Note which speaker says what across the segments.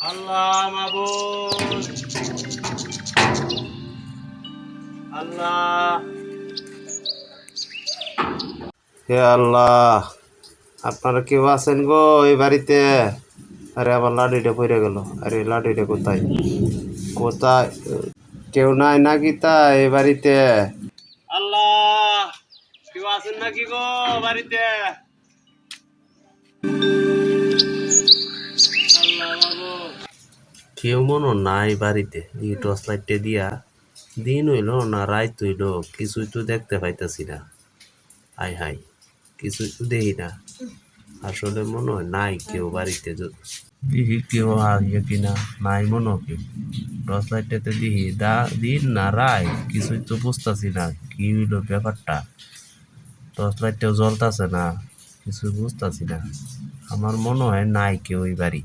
Speaker 1: আল্লাহ মাবুদ। আল্লাহ। হে আল্লাহ আপনারা কেউ আছেন গো এই বাড়িতে? আরে আমার লাঠিটা পড়ে গেল। আরে লাঠিটা কোথায়? কোথায়? কেউ নাই নাকি তা এই বাড়িতে? আল্লাহ কেউ আছেন নাকি গো বাড়িতে? কেউ মনে নাই বাড়িতে। এই টর্চ লাইটটা দিয়া দিন হইল না রাত হইল, কিছুই তো দেখতে পাইতাছি না। হাই হাই, কিছুই তো দেখি না। আসলে মনে হয় নাই কেউ বাড়িতে দেখি কেউ আগে কিনা, নাই মনে কেউ। টর্চ লাইটটাতে দেখি, দা দিন না রায় কিছুই তো বুঝতেছি না, কি হইল ব্যাপারটা। টর্চ লাইটটাও জ্বলতাছে না কিছু বুঝতেছি না। আমার মনে হয় নাই কেউ ওই বাড়ি।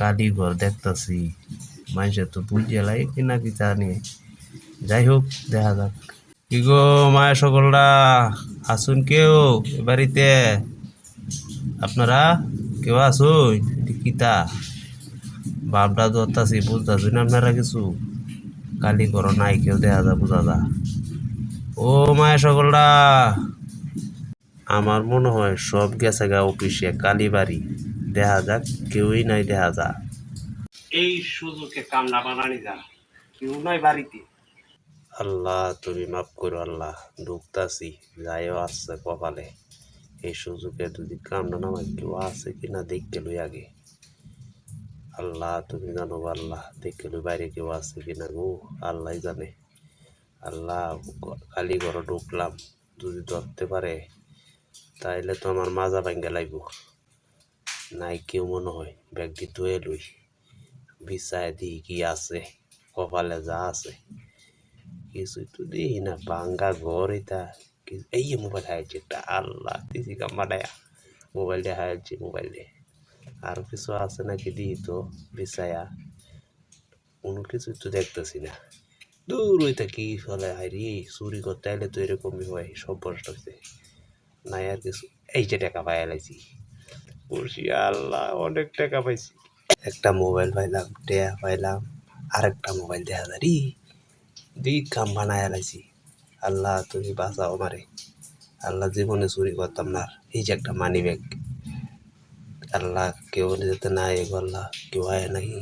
Speaker 1: কালি ঘর দেখতাছি মানুষের তো বুঝে লাগে কি না কি জানি। যাই হোক দেখা যাক। কি গো মায়া সকলরা, আসুন কেউ বাড়িতে? আপনারা কেউ আসুন? কিতা বাপটা ধরতাছি, বুঝতেছি না আপনারা কিছু? কালি ঘর নাই, কেউ দেখা যা বোঝা যা ও মায়া সকলরা, আমার মনে হয় সব গেছে গা অফিসে, কালীবাড়ি। দেখা যাক কেউই নাই দেখা যা এই সুযোগে কামনা বানানি যা কেউ নাই বাড়িতে। আল্লাহ তুমি মাফ করো আল্লাহ ঢুকতাছি যাইও আসছে কপালে। এই সুযোগে যদি কামনা নামাই কেউ আছে কিনা দেখতে লই আগে। আল্লাহ তুমি জানো আল্লাহ দেখতে লই বাইরে কেউ আছে কিনা গো আল্লাহ জানে। আল্লাহ খালি ঘরে ঢুকলাম যদি ধরতে পারে তাইলে তো আমার মাজা ভাঙ্গা লাগবো। নাই কেউ মনে হয়? ব্যাগটি ধুয়ে লই বিছায় দিই কি আছে? কপালে যা আছে। কিছুই তো দিই না ভাঙ্গা ঘর এটা। এই মোবাইল হাইছে একটা আল্লাহ মোবাইল দিয়ে। হাইছে মোবাইল দিয়ে আরও কিছু আছে নাকি দিই তো বিছায়া কোনো কিছু তো দেখতেছি না। দূর হইতে কি ফলে হাইরি চুরি করতে আইলে তো এরকমই হয়, সব হচ্ছে নাই আর কিছু। এই যে টাকা পাই লাইছি বলছি আল্লাহ, অনেক টাকা পাইছি। একটা মোবাইল পাইলাম টেয়া পাইলাম, আরেকটা মোবাইল দেখা দাঁড়ি দুই কাম বানায় লাইছি। আল্লাহ, তুমি বাঁচাও আমারে। আল্লাহ, জীবনে চুরি করতাম না। এই যে একটা মানি ব্যাগ আল্লাহ, কেউ যেতে না এ আল্লাহ, কেউ আয় নাকি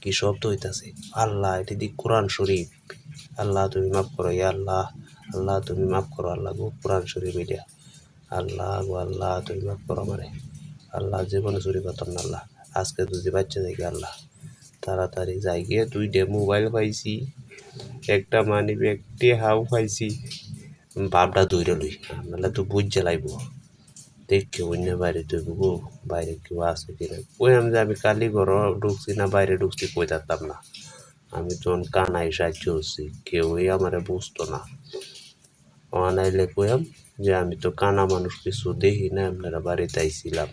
Speaker 1: কি শব্দ হইতাছে? আল্লাহ, এটি দি কোরআন শরীফ। আল্লাহ, তুমি মাফ করো, ইয়া আল্লাহ। আল্লাহ, তুমি মাফ করো, আল্লাহ গো, কোরআন শরীফ এটা। আল্লাহ গো, আল্লাহ, তুমি মাফ করো আমারে। আল্লাহ জীবনে চুরি করতাম না আল্লাহ। আজকে যদি বাচ্চা দেখি আল্লাহ। তাড়াতাড়ি যাই গিয়ে দুইটা মোবাইল পাইছি, একটা মানি ব্যাগ হাও পাইছি। বাপটা দৌড়ে লই, নাহলে তো বুঝ জ্বালাইব। দেখে অন্য বাইরে তুই গো বাইরে কেউ আছে কিনা ওই আমি যে আমি কালি ঘর ঢুকছি না, বাইরে ঢুকছি কই থাকতাম না। আমি তখন কানাই সাহায্য হচ্ছি কেউই আমারে বুঝতো না। অনাইলে কইয়াম যে আমি তো কানা মানুষ, কিছু দেখি না আপনারা বাড়িতে আইছিলাম।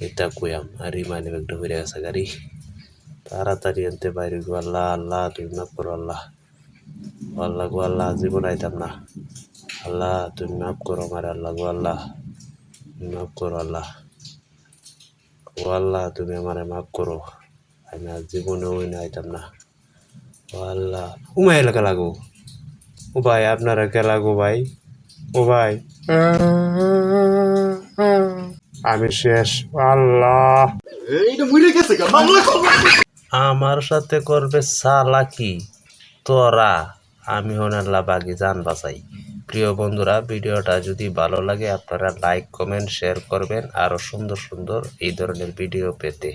Speaker 1: এটা কইয়াম, আর ইমানে একটা হয়ে গেছে গাড়ি। তাড়াতাড়ি আনতে বাইরে গো আল্লাহ তুমি মাফ করো আল্লাহ। আল্লাহ গো, আল্লাহ, জীবন আইতাম না। আল্লাহ, তুমি মাফ করো আমার আল্লাহ গো, আল্লাহ। মাফ করো আল্লাহ। ও আল্লাহ, তুমি আমারে মাফ করো। আমি আর জীবনে ওই না, আইতাম না। ও আল্লাহ উমাই এলাকা লাগো ও ভাই আপনারা কে লাগো ভাই। ও ভাই। আমি শেষ। আল্লাহ। আমার সাথে করবে সালাকি। তোরা আমি হনাল্লা বাগি জান বাসাই প্রিয় বন্ধুরা ভিডিওটা যদি ভালো লাগে আপনারা লাইক কমেন্ট শেয়ার করবেন আরও সুন্দর সুন্দর এই ধরনের ভিডিও পেতে।